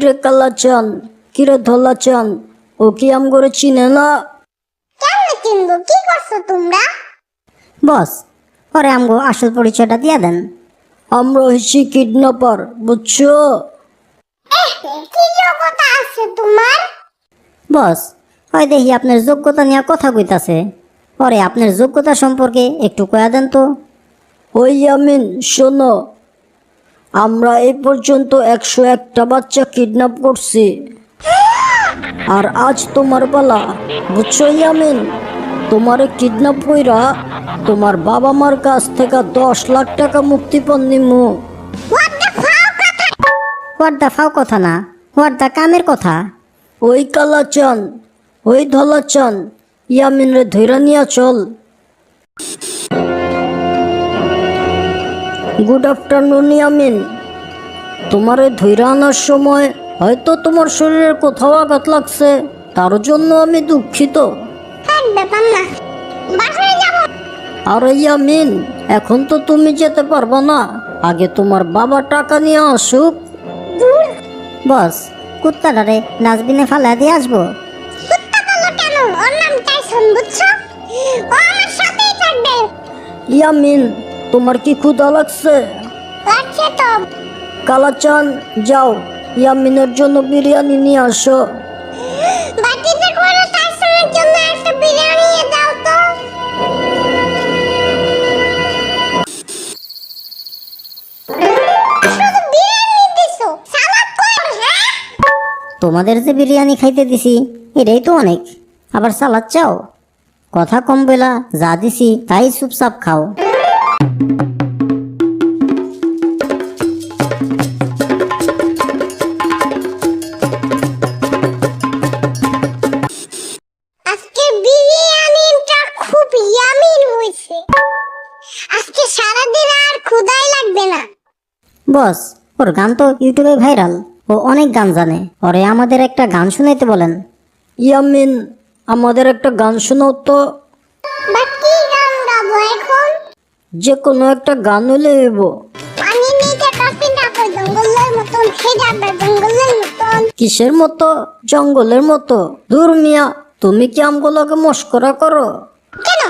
কিরে কালাচান কিরে ধলাচান ও কি আম করে চিনে না? কেমনে চিনবো? কি করছ তোমরা? বস পরে আমগো আসল পরিচয়টা দিয়া দেন। আমরা হচ্ছি কিডন্যাপার বুঝছ? কি যোগ্যতা আছে তোমার? বস হয় দেখি আপনার যোগ্যতা নিয়ে কথা কইতাছে। পরে আপনার যোগ্যতা সম্পর্কে একটু কয়া দেন তো। ওই আমিন শোনো আমরা এই পর্যন্ত একশো একটা বাচ্চা কিডন্যাপ করছি। আর আজ তোমার পালা বুঝছ ইয়ামিন তোমারে কিডন্যাপ কইরা তোমার বাবা মার কাছ থেকে দশ লাখ টাকা মুক্তিপণ নিমু। হোয়াট দা ফাও কথা? না? হোয়াট দা কামের কথা? ওই কালাচান ওই ধলাচান ইয়ামিন রে ধৈরা নিয়া চল। গুড আফটারনুন ইয়ামিন তোমারে ধৈরা আনার সময় হয়তো তোমার শরীরের কোথাও আঘাত লাগছে তার জন্য আমি দুঃখিত। আর ইয়ামিন এখন তো তুমি যেতে পারবে না। আগে তোমার বাবা টাকা নিয়ে আসুক। বস। কুত্তাটারে ডাস্টবিনে ফালা দিয়ে আসব। ইয়ামিন তোমার কি ক্ষুধা লাগছে? লাগছে তো। কালাচান যাও ইয়ামিনের জন্য বিরিয়ানি নিয়ে আসো। বাটিতে করে টাইসনের জন্য একটা বিরিয়ানি দাও তো। বিরিয়ানি দিছো? সালাদ কই? হ্যাঁ? তোমাদের যে বিরিয়ানি খাইতে দিছি এটাই তো অনেক। আবার সালাদ চাও? কথা কম বেলা যা দিছি তাই চুপচাপ খাও। আজকে বিরিয়ানিটা খুব ইয়ামিন হয়েছে। আজকে সারাদিন আর ক্ষুধাই লাগবে না। বস ওর গান তো ইউটিউবে ভাইরাল। ও অনেক গান জানে। ওরে আমাদের একটা গান শুনাইতে বলেন। ইয়ামিন আমাদের একটা গান শোনাও তো। বা কি গান গাবো এখন যে কোনো একটা গান হলে হইব। আমি নিজে যাব জঙ্গলের মতন যাবে জঙ্গলের মতন। কিসের মতো? জঙ্গলের মতো। দূর মিয়া তুমি কি আমগুলোকে মস্করা করো? কেন?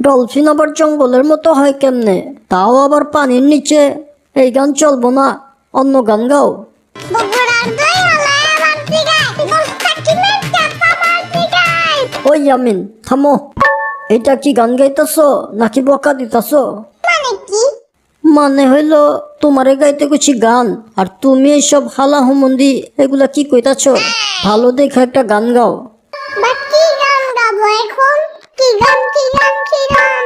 ডলফিন আবার জঙ্গলের মতো হয় কেমনে? তাও আবার পানির নিচে। এই গান চলবো না অন্য গান গাও। ওই ইয়ামিন থামো। এটা কি গান গাইতেছো? নাকি বকা দিতেছো? মানে কি? মানে হইল তোমারে গাইতে কুছি গান আর তুমি এইসব হালা হুমন্দি এগুলা কি কইতাছ? ভালো দেখে একটা গান গাও। কি গান গাবো এখন? কি গান কি গান কি গান?